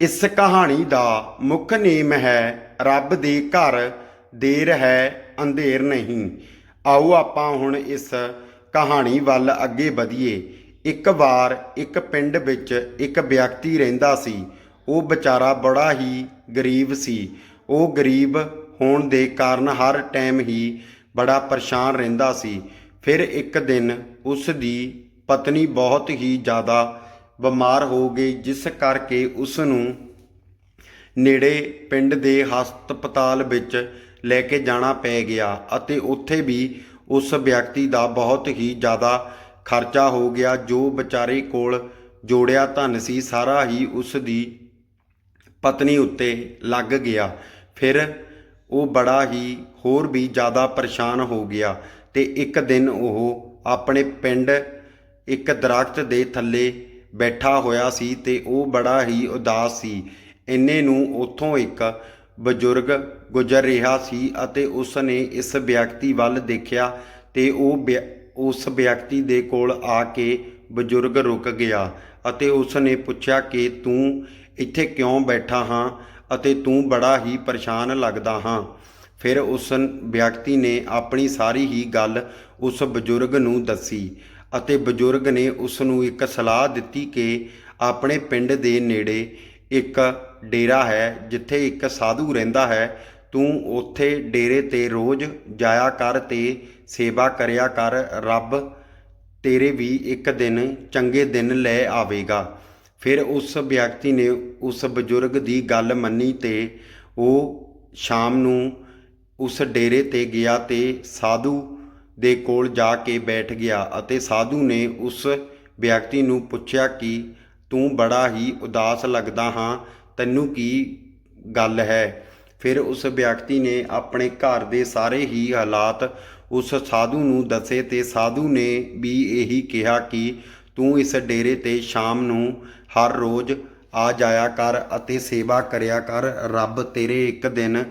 ਇਸ ਕਹਾਣੀ ਦਾ ਮੁੱਖ ਨੇਮ ਹੈ, ਰੱਬ ਦੇ ਘਰ, ਦੇਰ ਹੈ, ਅੰਧੇਰ ਨਹੀਂ। ਆਓ ਆਪਾਂ ਹੁਣ ਇਸ ਕਹਾਣੀ ਵੱਲ ਅੱਗੇ ਵਧੀਏ। ਇੱਕ ਵਾਰ ਇੱਕ ਪਿੰਡ ਵਿੱਚ ਇੱਕ ਵਿਅਕਤੀ ਰਹਿੰਦਾ ਸੀ। ਉਹ ਵਿਚਾਰਾ ਬੜਾ ਹੀ ਗਰੀਬ ਸੀ। ਉਹ ਗਰੀਬ ਹੋਣ ਦੇ ਕਾਰਨ ਹਰ ਟਾਈਮ ਹੀ ਬੜਾ ਪਰੇਸ਼ਾਨ ਰਹਿੰਦਾ ਸੀ। ਫਿਰ ਇੱਕ ਦਿਨ ਉਸ ਦੀ ਪਤਨੀ ਬਹੁਤ ਹੀ ਜ਼ਿਆਦਾ ਬਿਮਾਰ ਹੋ ਗਈ, ਜਿਸ ਕਰਕੇ ਉਸ ਨੂੰ ਨੇੜੇ ਪਿੰਡ ਦੇ ਹਸਪਤਾਲ ਵਿੱਚ ਲੈ ਕੇ ਜਾਣਾ ਪੈ ਗਿਆ ਅਤੇ ਉੱਥੇ ਵੀ ਉਸ ਵਿਅਕਤੀ ਦਾ ਬਹੁਤ ਹੀ ਜ਼ਿਆਦਾ ਖਰਚਾ ਹੋ ਗਿਆ, ਜੋ ਵਿਚਾਰੇ ਕੋਲ ਜੋੜਿਆ ਧਨ ਸੀ, ਸਾਰਾ ਹੀ ਉਸ ਦੀ ਪਤਨੀ ਉੱਤੇ ਲੱਗ ਗਿਆ। ਫਿਰ ਉਹ ਬੜਾ ਹੀ ਹੋਰ ਵੀ ਜ਼ਿਆਦਾ ਪਰੇਸ਼ਾਨ ਹੋ ਗਿਆ ਤੇ ਇੱਕ ਦਿਨ ਉਹ ਆਪਣੇ ਪਿੰਡ ਇੱਕ ਦਰਖਤ ਦੇ ਥੱਲੇ ਬੈਠਾ ਹੋਇਆ ਸੀ ਤੇ ਉਹ ਬੜਾ ਹੀ ਉਦਾਸ ਸੀ। ਇੰਨੇ ਨੂੰ ਉੱਥੋਂ ਇੱਕ ਬਜ਼ੁਰਗ ਗੁਜ਼ਰ ਰਿਹਾ ਸੀ ਅਤੇ ਉਸ ਨੇ ਇਸ ਵਿਅਕਤੀ ਵੱਲ ਦੇਖਿਆ ਤੇ ਉਹ ਵਿਅ- ਉਸ ਵਿਅਕਤੀ ਦੇ ਕੋਲ ਆ ਕੇ ਬਜ਼ੁਰਗ ਰੁਕ ਗਿਆ ਅਤੇ ਉਸ ਨੇ ਪੁੱਛਿਆ ਕਿ ਤੂੰ ਇੱਥੇ ਕਿਉਂ ਬੈਠਾ ਹਾਂ ਅਤੇ ਤੂੰ ਬੜਾ ਹੀ ਪਰੇਸ਼ਾਨ ਲੱਗਦਾ ਹਾਂ। ਫਿਰ ਉਸ ਵਿਅਕਤੀ ਨੇ ਆਪਣੀ ਸਾਰੀ ਹੀ ਗੱਲ ਉਸ ਬਜ਼ੁਰਗ ਨੂੰ ਦੱਸੀ। ਅਤੇ ਬਜ਼ੁਰਗ ਨੇ ਉਸ ਨੂੰ ਇੱਕ ਸਲਾਹ ਦਿੱਤੀ ਕਿ ਆਪਣੇ ਪਿੰਡ ਦੇ ਨੇੜੇ ਇੱਕ ਡੇਰਾ ਹੈ, ਜਿੱਥੇ ਇੱਕ ਸਾਧੂ ਰਹਿੰਦਾ ਹੈ। ਤੂੰ ਉੱਥੇ ਡੇਰੇ ਤੇ ਰੋਜ਼ ਜਾਇਆ ਕਰ ਤੇ ਸੇਵਾ ਕਰਿਆ ਕਰ। ਰੱਬ ਤੇਰੇ ਵੀ ਇੱਕ ਦਿਨ ਚੰਗੇ ਦਿਨ ਲੈ ਆਵੇਗਾ। ਫਿਰ ਉਸ ਵਿਅਕਤੀ ਨੇ ਉਸ ਬਜ਼ੁਰਗ ਦੀ ਗੱਲ ਮੰਨੀ ਤੇ ਉਹ ਸ਼ਾਮ ਨੂੰ ਉਸ ਡੇਰੇ ਤੇ ਗਿਆ ਤੇ ਸਾਧੂ ਦੇ ਕੋਲ ਜਾ ਕੇ ਬੈਠ ਗਿਆ ਅਤੇ ਸਾਧੂ ਨੇ ਉਸ ਵਿਅਕਤੀ ਨੂੰ ਪੁੱਛਿਆ ਕਿ ਤੂੰ ਬੜਾ ਹੀ ਉਦਾਸ ਲੱਗਦਾ ਹਾਂ, ਤੈਨੂੰ ਕੀ ਗੱਲ ਹੈ? ਫਿਰ ਉਸ ਵਿਅਕਤੀ ਨੇ ਆਪਣੇ ਘਰ ਦੇ ਸਾਰੇ ਹੀ ਹਾਲਾਤ ਉਸ ਸਾਧੂ ਨੂੰ ਦੱਸੇ ਤੇ ਸਾਧੂ ਨੇ ਵੀ ਇਹੀ ਕਿਹਾ ਕਿ ਤੂੰ ਇਸ ਡੇਰੇ ਤੇ ਸ਼ਾਮ ਨੂੰ ਹਰ ਰੋਜ਼ ਆ ਜਾਇਆ ਕਰ ਅਤੇ ਸੇਵਾ ਕਰਿਆ ਕਰ, ਰੱਬ ਤੇਰੇ ਇੱਕ ਦਿਨ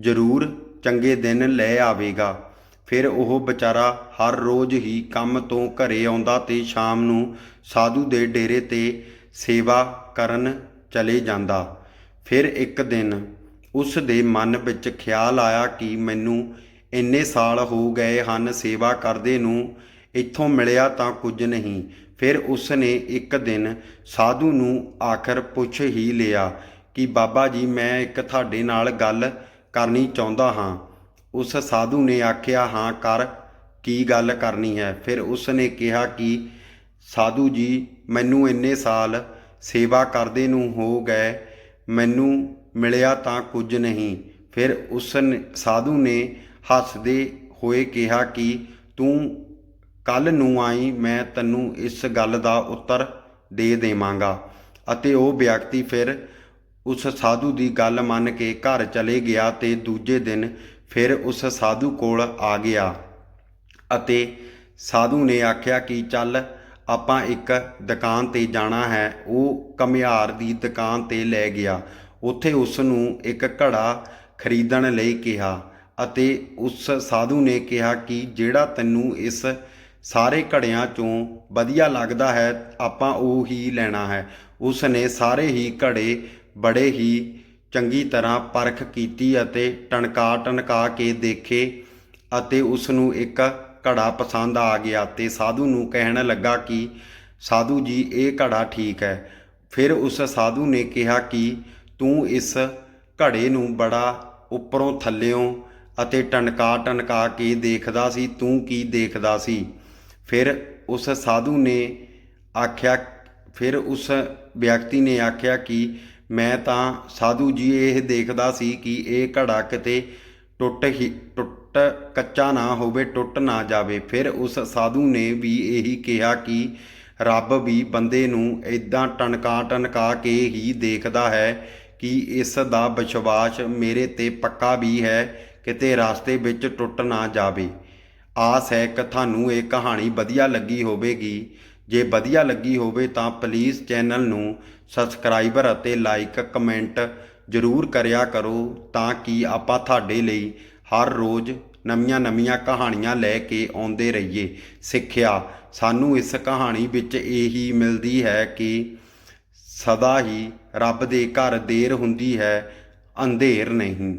ਜ਼ਰੂਰ ਚੰਗੇ ਦਿਨ ਲੈ ਆਵੇਗਾ। ਫਿਰ ਉਹ ਵਿਚਾਰਾ ਹਰ ਰੋਜ਼ ਹੀ ਕੰਮ ਤੋਂ ਘਰੇ ਆਉਂਦਾ ਤੇ ਸ਼ਾਮ ਨੂੰ ਸਾਧੂ ਦੇ ਡੇਰੇ ਤੇ ਸੇਵਾ ਕਰਨ ਚਲੇ ਜਾਂਦਾ। ਫਿਰ ਇੱਕ ਦਿਨ ਉਸ ਦੇ ਮਨ ਵਿੱਚ ਖਿਆਲ ਆਇਆ ਕਿ ਮੈਨੂੰ ਇੰਨੇ ਸਾਲ ਹੋ ਗਏ ਹਨ ਸੇਵਾ ਕਰਦੇ ਨੂੰ, ਇੱਥੋਂ ਮਿਲਿਆ ਤਾਂ ਕੁਝ ਨਹੀਂ। ਫਿਰ ਉਸ ਨੇ ਇੱਕ ਦਿਨ ਸਾਧੂ ਨੂੰ ਆਖਰ ਪੁੱਛ ਹੀ ਲਿਆ ਕਿ ਬਾਬਾ ਜੀ, ਮੈਂ ਇੱਕ ਤੁਹਾਡੇ ਨਾਲ ਗੱਲ ਕਰਨੀ ਚਾਹੁੰਦਾ ਹਾਂ। ਉਸ ਸਾਧੂ ਨੇ ਆਖਿਆ, ਹਾਂ ਕਰ, ਕੀ ਗੱਲ ਕਰਨੀ ਹੈ? ਫਿਰ ਉਸ ਨੇ ਕਿਹਾ ਕਿ, ਸਾਧੂ ਜੀ, ਮੈਨੂੰ ਇੰਨੇ ਸਾਲ ਸੇਵਾ ਕਰਦੇ ਨੂੰ ਹੋ ਗਏ, ਮੈਨੂੰ ਮਿਲਿਆ ਤਾਂ ਕੁਝ ਨਹੀਂ। ਫਿਰ ਉਸ ਸਾਧੂ ਨੇ ਹੱਸਦੇ ਹੋਏ ਕਿਹਾ ਕਿ, ਤੂੰ ਕੱਲ ਨੂੰ ਆਈ, ਮੈਂ ਤੈਨੂੰ ਇਸ ਗੱਲ ਦਾ ਉੱਤਰ ਦੇ ਦੇਵਾਂਗਾ। ਅਤੇ ਉਹ ਵਿਅਕਤੀ ਫਿਰ ਉਸ ਸਾਧੂ ਦੀ ਗੱਲ ਮੰਨ ਕੇ ਘਰ ਚਲੇ ਗਿਆ ਤੇ ਦੂਜੇ ਦਿਨ ਫਿਰ ਉਸ ਸਾਧੂ ਕੋਲ ਆ ਗਿਆ ਅਤੇ ਸਾਧੂ ਨੇ ਆਖਿਆ ਕਿ ਚੱਲ ਆਪਾਂ ਇੱਕ ਦੁਕਾਨ ਤੇ ਜਾਣਾ ਹੈ। ਉਹ ਕਮਿਆਰ ਦੀ ਦੁਕਾਨ ਤੇ ਲੈ ਗਿਆ। ਉੱਥੇ ਉਸ ਨੂੰ ਇੱਕ ਘੜਾ ਖਰੀਦਣ ਲਈ ਕਿਹਾ ਅਤੇ ਉਸ ਸਾਧੂ ਨੇ ਕਿਹਾ ਕਿ ਜਿਹੜਾ ਤੈਨੂੰ ਇਸ ਸਾਰੇ ਘੜਿਆਂ ਚੋਂ ਵਧੀਆ ਲੱਗਦਾ ਹੈ, ਆਪਾਂ ਉਹ ਹੀ ਲੈਣਾ ਹੈ। ਉਸ ਨੇ ਸਾਰੇ ਹੀ ਘੜੇ ਬੜੇ ਹੀ ਚੰਗੀ ਤਰ੍ਹਾਂ ਪਰਖ ਕੀਤੀ ਅਤੇ ਟਣਕਾ ਟਣਕਾ ਕੇ ਦੇਖੇ ਅਤੇ ਉਸ ਨੂੰ ਇੱਕ ਘੜਾ ਪਸੰਦ ਆ ਗਿਆ ਤੇ ਸਾਧੂ ਨੂੰ ਕਹਿਣ ਲੱਗਾ ਕਿ, ਸਾਧੂ ਜੀ, ਇਹ ਘੜਾ ਠੀਕ ਹੈ। ਫਿਰ ਉਸ ਸਾਧੂ ਨੇ ਕਿਹਾ ਕਿ, ਤੂੰ ਇਸ ਘੜੇ ਨੂੰ ਬੜਾ ਉੱਪਰੋਂ ਥੱਲਿਓਂ ਅਤੇ ਟਣਕਾ ਟਣਕਾ ਕੇ ਦੇਖਦਾ ਸੀ, ਤੂੰ ਕੀ ਦੇਖਦਾ ਸੀ? ਫਿਰ ਉਸ ਸਾਧੂ ਨੇ ਆਖਿਆ, ਫਿਰ ਉਸ ਵਿਅਕਤੀ ਨੇ ਆਖਿਆ ਕਿ ਮੈਂ ਤਾਂ ਸਾਧੂ ਜੀ ਇਹ ਦੇਖਦਾ ਸੀ ਕਿ ਇਹ ਘੜਾ ਕਿਤੇ ਟੁੱਟ ਹੀ, ਟੁੱਟ ਕੱਚਾ ਨਾ ਹੋਵੇ, ਟੁੱਟ ਨਾ ਜਾਵੇ। ਫਿਰ ਉਸ ਸਾਧੂ ਨੇ ਵੀ ਇਹੀ ਕਿਹਾ ਕਿ ਰੱਬ ਵੀ ਬੰਦੇ ਨੂੰ ਇਦਾਂ ਟਨਕਾ ਟਨਕਾ ਕੇ ਹੀ ਦੇਖਦਾ ਹੈ ਕਿ ਇਸ ਦਾ ਵਿਸ਼ਵਾਸ ਮੇਰੇ ਤੇ ਪੱਕਾ ਵੀ ਹੈ, ਕਿਤੇ ਰਾਸਤੇ ਵਿੱਚ ਟੁੱਟ ਨਾ ਜਾਵੇ। ਆਸ ਹੈ ਕਿ ਤੁਹਾਨੂੰ ਇਹ ਕਹਾਣੀ ਵਧੀਆ ਲੱਗੀ ਹੋਵੇਗੀ। ਜੇ ਵਧੀਆ ਲੱਗੀ ਹੋਵੇ ਤਾਂ ਪਲੀਜ਼ ਚੈਨਲ ਨੂੰ ਸਬਸਕ੍ਰਾਈਬਰ ਅਤੇ ਲਾਈਕ ਕਮੈਂਟ ਜ਼ਰੂਰ ਕਰਿਆ ਕਰੋ ਤਾਂ ਕਿ ਆਪਾਂ ਤੁਹਾਡੇ ਲਈ ਹਰ ਰੋਜ਼ ਨਵੀਆਂ-ਨਵੀਆਂ ਕਹਾਣੀਆਂ ਲੈ ਕੇ ਆਉਂਦੇ ਰਹੀਏ। ਸਿੱਖਿਆ, ਸਾਨੂੰ ਇਸ ਕਹਾਣੀ ਵਿੱਚ ਇਹੀ ਮਿਲਦੀ ਹੈ ਕਿ ਸਦਾ ਹੀ ਰੱਬ ਦੇ ਘਰ ਦੇਰ ਹੁੰਦੀ ਹੈ, ਅੰਧੇਰ ਨਹੀਂ।